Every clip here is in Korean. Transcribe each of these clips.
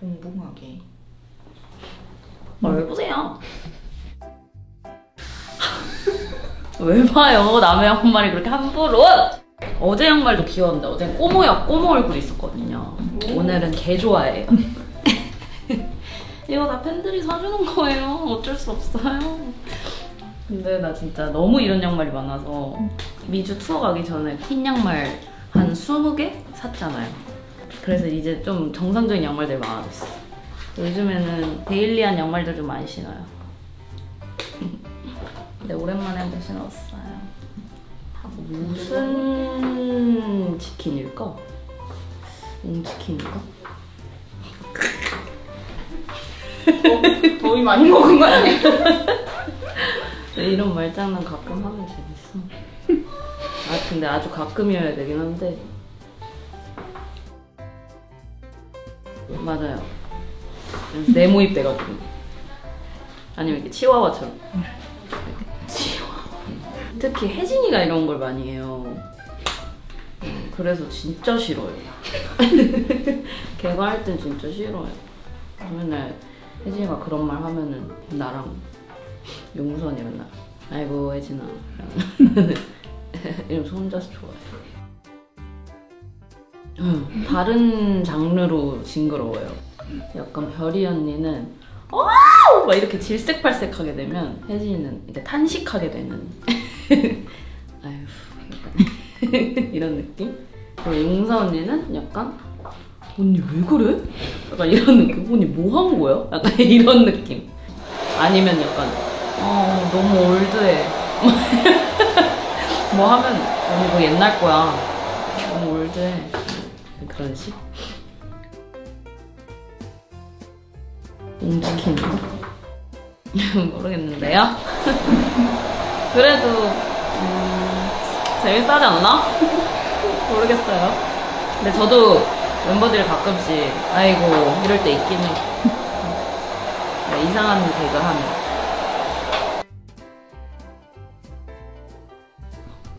몽롱하게. 뭘 보세요? 왜 봐요? 남의 양말이 그렇게 함부로? 어제 양말도 귀여웠는데 어제는 꼬모야 꼬모 얼굴 있었거든요. 오 늘은 개 좋아해요. 이거 다 팬들이 사주는 거예요. 어쩔 수 없어요. 근데 나 진짜 너무 이런 양말이 많아서 미주 투어 가기 전에 핀 양말 한 20개 샀잖아요. 그래서 이제 좀 정상적인 양말들이 많아졌어. 요즘에는 데일리한 양말들 좀 많이 신어요. 근데 오랜만에 한번 신었어요. 무슨 치킨일까? 옹치킨인가? 더위 많이 먹은 거 아니야? 이런 말장난 가끔 하면 재밌어. 아 근데 아주 가끔이어야 되긴 한데. 맞아요. 네모입 돼가지고. 아니면 이렇게 치와와처럼. 치와와. 특히 혜진이가 이런 걸 많이 해요. 음, 그래서 진짜 싫어요. 걔가 할 땐 진짜 싫어요. 맨날 혜진이가 그런 말 하면은 나랑 용선이 맨날 아이고 혜진아 이러면서 혼자서 좋아해 응, 다른 장르로 징그러워요. 약간 별이 언니는 어우! 막 이렇게 질색팔색하게 되면 혜진이는 이렇게 탄식하게 되는. 아휴 이런 느낌? 그리고 용서 언니는 약간 언니 왜 그래? 약간 이런 느낌. 언니 뭐 한 거야? 약간 이런 느낌. 아니면 약간 어 너무 올드해. 뭐 하면 언니 그거 옛날 거야. 너무 올드해 그런 식? 옹치킨인가? 모르겠는데요. 그래도 음, 재밌어 하지 않나? 모르겠어요. 근데 저도 멤버들이 가끔씩 아이고 이럴 때해 네, 이상한 개그 하면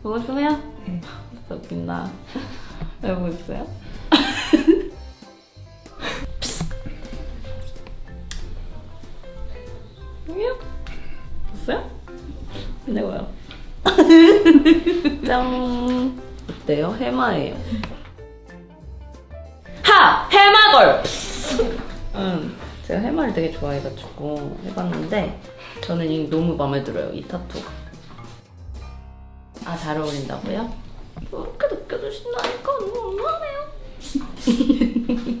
보고 싶으세요? 진짜 웃긴다 왜 보고 싶어요? 여기요? 봤어요? 근데 뭐요? 짠 어때요? 해마예요 하! 해마걸! 응, 제가 해마를 되게 좋아해가지고 해봤는데 저는 이 너무 마음에 들어요, 이 타투가. 아, 잘 어울린다고요? 이렇게 느껴주신다니까 너무하네요.